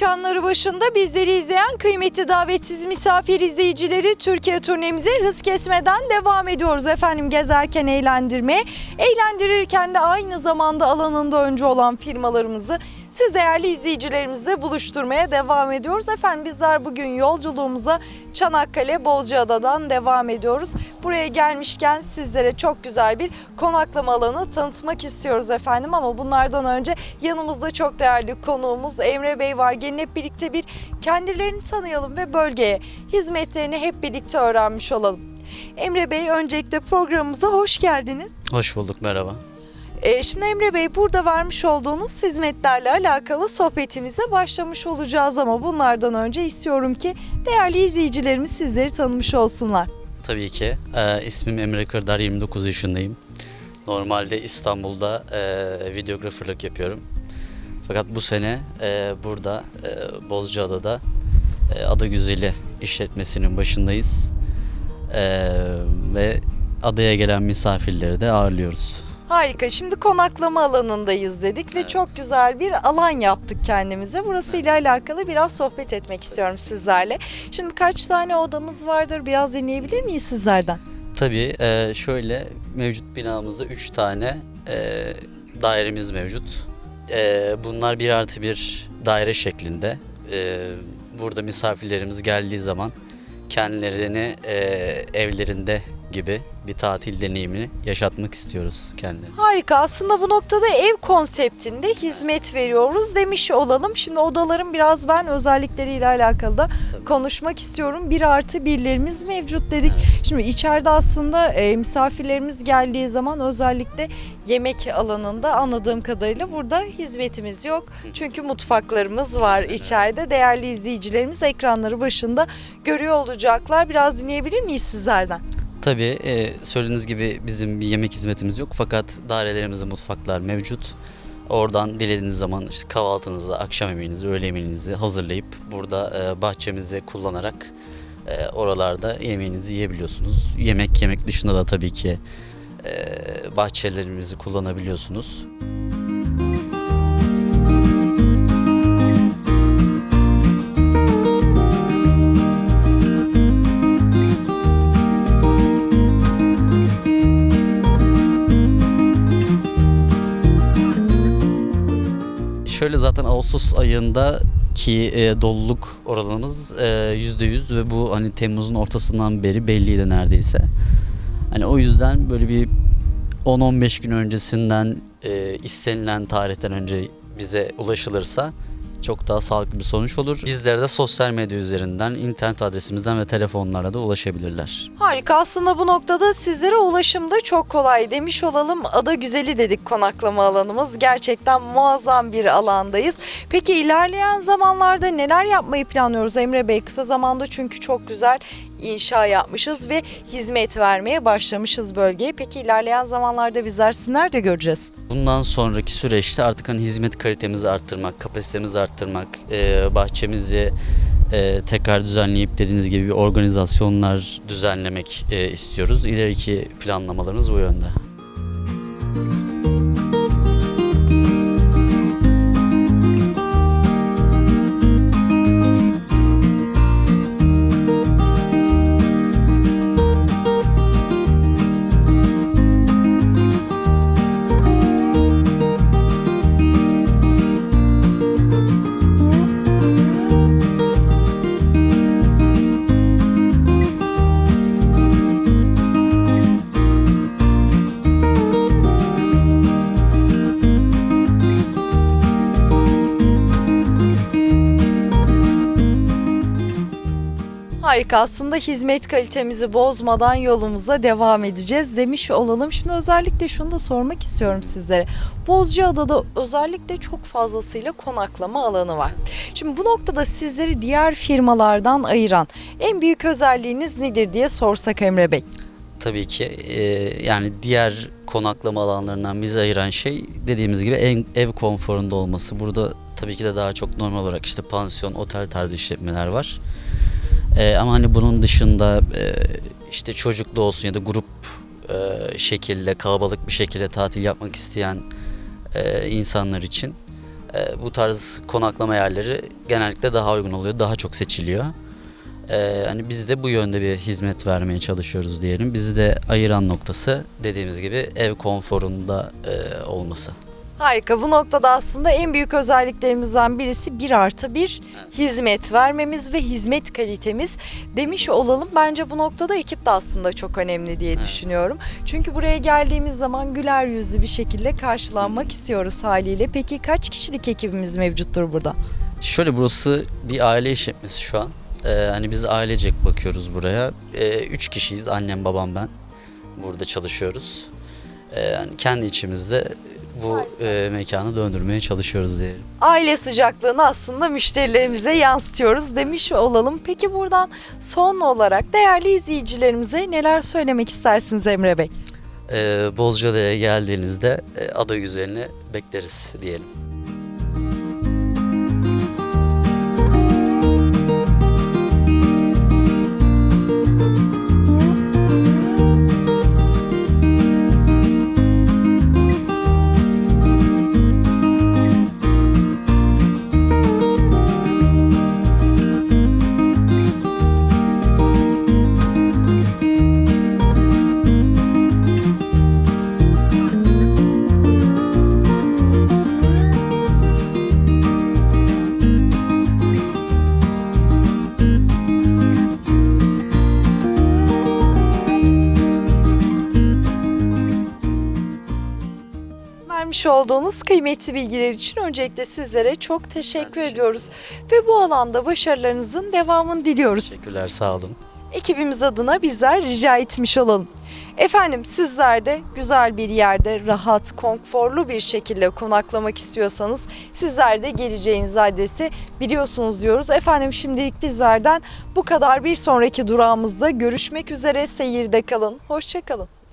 Ekranları başında bizleri izleyen kıymetli davetsiz misafir izleyicileri Türkiye turnemize hız kesmeden devam ediyoruz efendim gezerken eğlendirmeye. Eğlendirirken de aynı zamanda alanında önce olan firmalarımızı siz değerli izleyicilerimizle buluşturmaya devam ediyoruz. Efendim bizler bugün yolculuğumuza Çanakkale Bozcaada'dan devam ediyoruz. Buraya gelmişken sizlere çok güzel bir konaklama alanı tanıtmak istiyoruz efendim ama bunlardan önce yanımızda çok değerli konuğumuz Emre Bey var. Gelin hep birlikte bir kendilerini tanıyalım ve bölgeye hizmetlerini hep birlikte öğrenmiş olalım. Emre Bey öncelikle programımıza hoş geldiniz. Hoş bulduk merhaba. Ee, şimdi Emre Bey burada vermiş olduğunuz hizmetlerle alakalı sohbetimize başlamış olacağız ama bunlardan önce istiyorum ki değerli izleyicilerimiz sizleri tanımış olsunlar. Tabii ki. Ee, ismim Emre Kırdar, 29 yaşındayım. Normalde İstanbul'da e, videografırlık yapıyorum. Fakat bu sene e, burada e, Bozcaada'da e, Ada Güzeli işletmesinin başındayız. E, ve adaya gelen misafirleri de ağırlıyoruz. Harika. Şimdi konaklama alanındayız dedik ve Evet. çok güzel bir alan yaptık kendimize. Burasıyla alakalı biraz sohbet etmek istiyorum sizlerle. Şimdi kaç tane odamız vardır? Biraz dinleyebilir miyiz sizlerden? Tabii e, şöyle mevcut binamızda 3 tane e, dairemiz mevcut. E, bunlar bir artı bir daire şeklinde. Burada misafirlerimiz geldiği zaman kendilerini evlerinde gibi bir tatil deneyimini yaşatmak istiyoruz kendilerine. Harika. Aslında bu noktada ev konseptinde hizmet veriyoruz demiş olalım. Şimdi odaların biraz ben özellikleriyle alakalı da Tabii. konuşmak istiyorum. Bir artı birlerimiz mevcut dedik. Evet. Şimdi içeride aslında e, misafirlerimiz geldiği zaman özellikle yemek alanında anladığım kadarıyla burada hizmetimiz yok. Çünkü mutfaklarımız var içeride. Değerli izleyicilerimiz ekranları başında görüyor olacaklar. Biraz dinleyebilir miyiz sizlerden? Tabii e, söylediğiniz gibi bizim bir yemek hizmetimiz yok fakat dairelerimizde mutfaklar mevcut. Oradan dilediğiniz zaman işte kahvaltınızı, akşam yemeğinizi, öğle yemeğinizi hazırlayıp burada e, bahçemizi kullanarak e, oralarda yemeğinizi yiyebiliyorsunuz. Yemek yemek dışında da tabii ki e, bahçelerimizi kullanabiliyorsunuz. Ağustos ayında ki e, doluluk oranımız e, %100 ve bu hani Temmuz'un ortasından beri belliydi neredeyse. Hani o yüzden böyle bir 10-15 gün öncesinden e, istenilen tarihten önce bize ulaşılırsa çok daha sağlıklı bir sonuç olur. Bizlere de sosyal medya üzerinden, internet adresimizden ve telefonlarla da ulaşabilirler. Harika aslında bu noktada sizlere ulaşım da çok kolay demiş olalım. Ada Güzeli dedik konaklama alanımız. Gerçekten muazzam bir alandayız. Peki ilerleyen zamanlarda neler yapmayı planlıyoruz Emre Bey? Kısa zamanda çünkü çok güzel inşa yapmışız ve hizmet vermeye başlamışız bölgeye. Peki ilerleyen zamanlarda bizler sizi nerede göreceğiz? Bundan sonraki süreçte artık hani hizmet kalitemizi arttırmak, kapasitemizi arttırmak, e, bahçemizi e, tekrar düzenleyip dediğiniz gibi organizasyonlar düzenlemek e, istiyoruz. İleriki planlamalarımız bu yönde. Harika aslında hizmet kalitemizi bozmadan yolumuza devam edeceğiz demiş olalım. Şimdi özellikle şunu da sormak istiyorum sizlere. Bozcaada'da özellikle çok fazlasıyla konaklama alanı var. Şimdi bu noktada sizleri diğer firmalardan ayıran en büyük özelliğiniz nedir diye sorsak Emre Bey. Tabii ki e, yani diğer konaklama alanlarından bizi ayıran şey dediğimiz gibi en, ev konforunda olması. Burada tabii ki de daha çok normal olarak işte pansiyon, otel tarzı işletmeler var. E, ama hani bunun dışında e, işte çocuklu olsun ya da grup e, şekilde kalabalık bir şekilde tatil yapmak isteyen e, insanlar için e, bu tarz konaklama yerleri genellikle daha uygun oluyor, daha çok seçiliyor. Ee, hani biz de bu yönde bir hizmet vermeye çalışıyoruz diyelim. Bizi de ayıran noktası dediğimiz gibi ev konforunda e, olması. Harika. Bu noktada aslında en büyük özelliklerimizden birisi bir artı bir hizmet vermemiz ve hizmet kalitemiz demiş olalım. Bence bu noktada ekip de aslında çok önemli diye düşünüyorum. Çünkü buraya geldiğimiz zaman güler yüzlü bir şekilde karşılanmak istiyoruz haliyle. Peki kaç kişilik ekibimiz mevcuttur burada? Şöyle burası bir aile işletmesi şu an. Ee, hani biz ailecek bakıyoruz buraya. Ee, üç kişiyiz annem babam ben. Burada çalışıyoruz. Ee, yani kendi içimizde bu e, mekanı döndürmeye çalışıyoruz diyelim. Aile sıcaklığını aslında müşterilerimize yansıtıyoruz demiş olalım. Peki buradan son olarak değerli izleyicilerimize neler söylemek istersiniz Emre Bey? Ee, Bozcaada'ya geldiğinizde e, ada güzelini bekleriz diyelim. Vermiş olduğunuz kıymetli bilgiler için öncelikle sizlere çok teşekkür ediyoruz. Ve bu alanda başarılarınızın devamını diliyoruz. Teşekkürler sağ olun. Ekibimiz adına bizler rica etmiş olalım. Efendim sizler de güzel bir yerde rahat, konforlu bir şekilde konaklamak istiyorsanız sizler de geleceğiniz adresi biliyorsunuz diyoruz. Efendim şimdilik bizlerden bu kadar bir sonraki durağımızda görüşmek üzere seyirde kalın. Hoşçakalın.